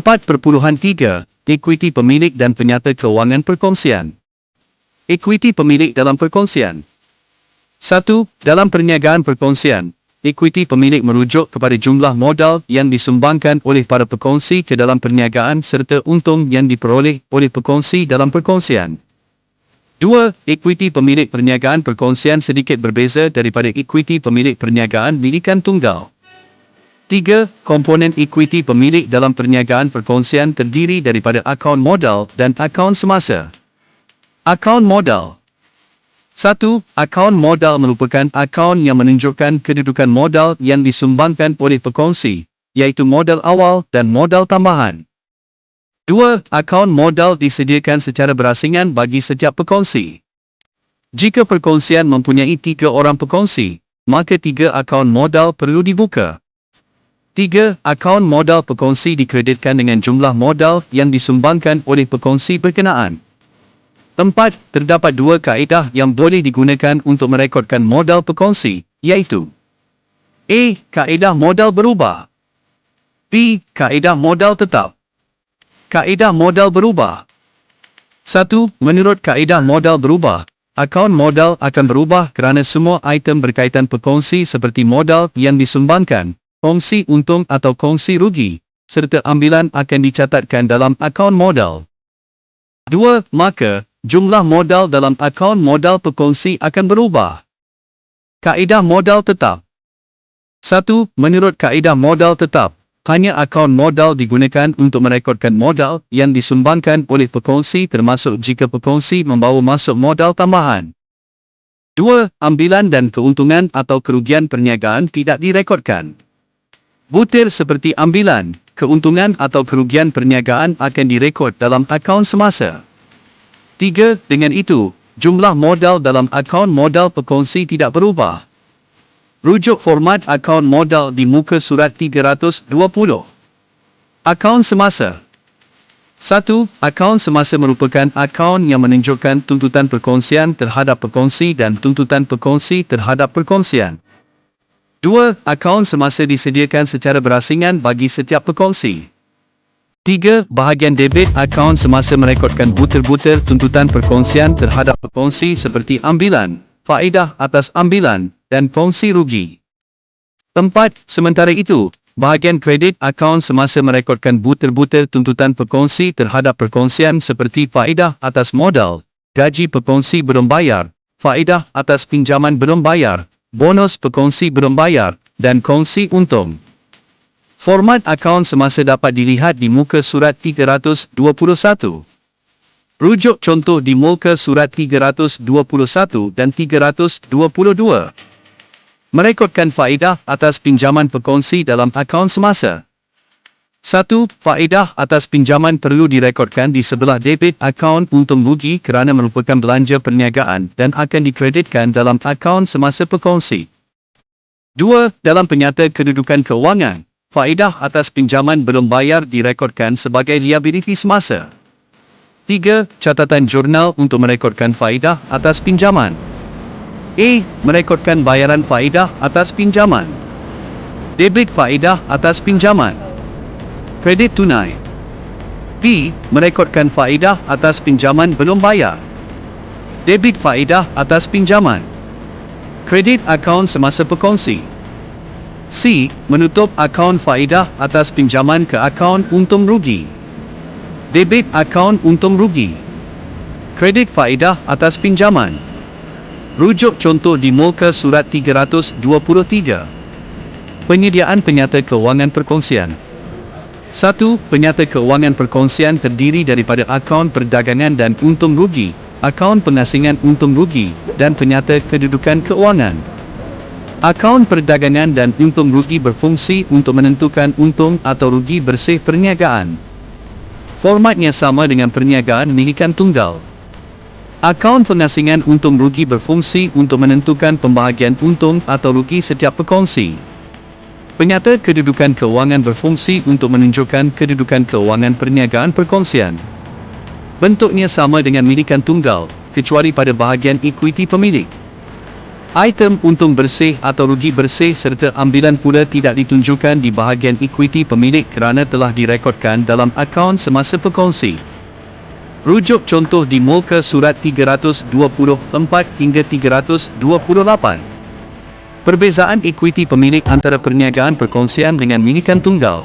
4.3 Ekuiti pemilik dan penyata kewangan perkongsian Ekuiti pemilik dalam perkongsian 1. Dalam perniagaan perkongsian, ekuiti pemilik merujuk kepada jumlah modal yang disumbangkan oleh para pekongsi ke dalam perniagaan serta untung yang diperoleh oleh pekongsi dalam perkongsian. 2. Ekuiti pemilik perniagaan perkongsian sedikit berbeza daripada ekuiti pemilik perniagaan milikan tunggal. 3. Komponen ekuiti pemilik dalam perniagaan perkongsian terdiri daripada akaun modal dan akaun semasa. Akaun modal 1. Akaun modal merupakan akaun yang menunjukkan kedudukan modal yang disumbangkan oleh pekongsi, iaitu modal awal dan modal tambahan. 2. Akaun modal disediakan secara berasingan bagi setiap pekongsi. Jika perkongsian mempunyai tiga orang pekongsi, maka tiga akaun modal perlu dibuka. 3. Akaun modal pekongsi dikreditkan dengan jumlah modal yang disumbangkan oleh pekongsi berkenaan. Empat, terdapat dua kaedah yang boleh digunakan untuk merekodkan modal perkongsi, iaitu A. Kaedah modal berubah B. Kaedah modal tetap Kaedah modal berubah 1. Menurut kaedah modal berubah, akaun modal akan berubah kerana semua item berkaitan perkongsi seperti modal yang disumbangkan, kongsi untung atau kongsi rugi, serta ambilan akan dicatatkan dalam akaun modal. 2. Maka, jumlah modal dalam akaun modal perkongsi akan berubah. Kaedah modal tetap 1. Menurut kaedah modal tetap, hanya akaun modal digunakan untuk merekodkan modal yang disumbangkan oleh perkongsi termasuk jika perkongsi membawa masuk modal tambahan. 2. Ambilan dan keuntungan atau kerugian perniagaan tidak direkodkan. Butir seperti ambilan, keuntungan atau kerugian perniagaan akan direkod dalam akaun semasa. 3. Dengan itu, jumlah modal dalam akaun modal perkongsi tidak berubah. Rujuk format akaun modal di muka surat 320. Akaun semasa 1. Akaun semasa merupakan akaun yang menunjukkan tuntutan perkongsian terhadap perkongsi dan tuntutan perkongsi terhadap perkongsian. 2. Akaun semasa disediakan secara berasingan bagi setiap perkongsi. 3. Bahagian debit akaun semasa merekodkan butir-butir tuntutan perkongsian terhadap perkongsi seperti ambilan, faedah atas ambilan, dan kongsi rugi. 4. Sementara itu, bahagian kredit akaun semasa merekodkan butir-butir tuntutan perkongsi terhadap perkongsian seperti faedah atas modal, gaji perkongsi belum bayar, faedah atas pinjaman belum bayar, bonus perkongsi belum bayar, dan kongsi untung. Format akaun semasa dapat dilihat di muka surat 321. Rujuk contoh di muka surat 321 dan 322. Merekodkan faedah atas pinjaman perkongsi dalam akaun semasa. 1. Faedah atas pinjaman perlu direkodkan di sebelah debit akaun untung rugi kerana merupakan belanja perniagaan dan akan dikreditkan dalam akaun semasa perkongsi. 2. Dalam penyata kedudukan kewangan, Faedah atas pinjaman belum bayar direkodkan sebagai liability semasa. 3. Catatan jurnal untuk merekodkan faedah atas pinjaman. A. Merekodkan bayaran faedah atas pinjaman. Debit faedah atas pinjaman. Kredit tunai. B. Merekodkan faedah atas pinjaman belum bayar. Debit faedah atas pinjaman. Kredit akaun semasa perkongsi. C. Menutup akaun faedah atas pinjaman ke akaun untung rugi. Debit akaun untung rugi. Kredit faedah atas pinjaman. Rujuk contoh di muka surat 323. Penyediaan penyata kewangan perkongsian. 1. Penyata kewangan perkongsian terdiri daripada akaun perdagangan dan untung rugi, akaun pengasingan untung rugi, dan penyata kedudukan kewangan. Akaun perdagangan dan untung rugi berfungsi untuk menentukan untung atau rugi bersih perniagaan. Formatnya sama dengan perniagaan milikan tunggal. Akaun pengasingan untung rugi berfungsi untuk menentukan pembahagian untung atau rugi setiap pekongsi. Penyata kedudukan keuangan berfungsi untuk menunjukkan kedudukan keuangan perniagaan perkongsian. Bentuknya sama dengan milikan tunggal, kecuali pada bahagian ekuiti pemilik. Item untung bersih atau rugi bersih serta ambilan pula tidak ditunjukkan di bahagian ekuiti pemilik kerana telah direkodkan dalam akaun semasa berkongsi. Rujuk contoh di muka surat 324 hingga 328. Perbezaan ekuiti pemilik antara perniagaan perkongsian dengan milikan tunggal.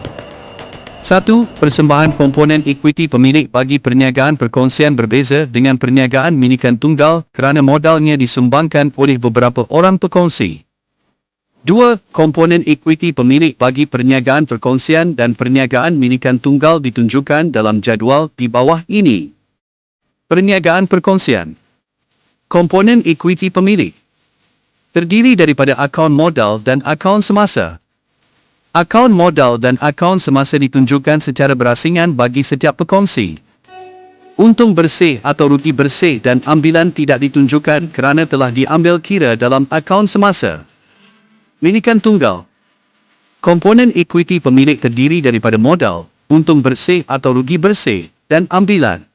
1. Persembahan komponen ekuiti pemilik bagi perniagaan perkongsian berbeza dengan perniagaan milikan tunggal kerana modalnya disumbangkan oleh beberapa orang perkongsi. 2. Komponen ekuiti pemilik bagi perniagaan perkongsian dan perniagaan milikan tunggal ditunjukkan dalam jadual di bawah ini. Perniagaan perkongsian Komponen ekuiti pemilik terdiri daripada akaun modal dan akaun semasa. Akaun modal dan akaun semasa ditunjukkan secara berasingan bagi setiap pekongsi. Untung bersih atau rugi bersih dan ambilan tidak ditunjukkan kerana telah diambil kira dalam akaun semasa. Milikan tunggal Komponen ekuiti pemilik terdiri daripada modal, untung bersih atau rugi bersih, dan ambilan.